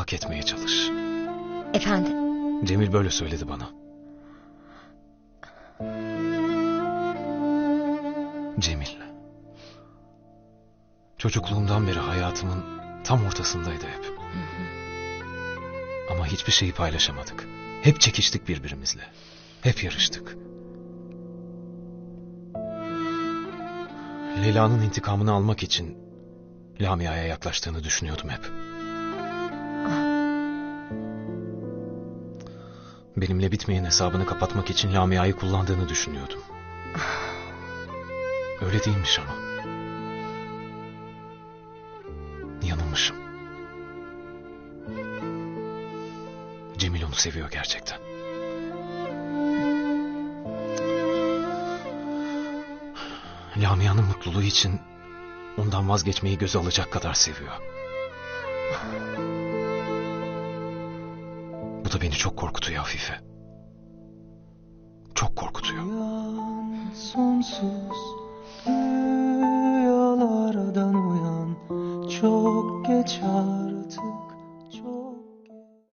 hak etmeye çalış. Efendim? Cemil böyle söyledi bana. Cemil. Çocukluğumdan beri hayatımın tam ortasındaydı hep. Ama hiçbir şeyi paylaşamadık. Hep çekiştik birbirimizle. Hep yarıştık. Leyla'nın intikamını almak için Lamia'ya yaklaştığını düşünüyordum hep. Benimle bitmeyen hesabını kapatmak için Lamia'yı kullandığını düşünüyordum. Öyle değilmiş ama. Yanılmışım. Cemil onu seviyor gerçekten. Lamia'nın mutluluğu için ondan vazgeçmeyi göze alacak kadar seviyor. Bu da beni çok korkutuyor Afife. Çok korkutuyor. Uyan sonsuz rüyalardan uyan Çok geç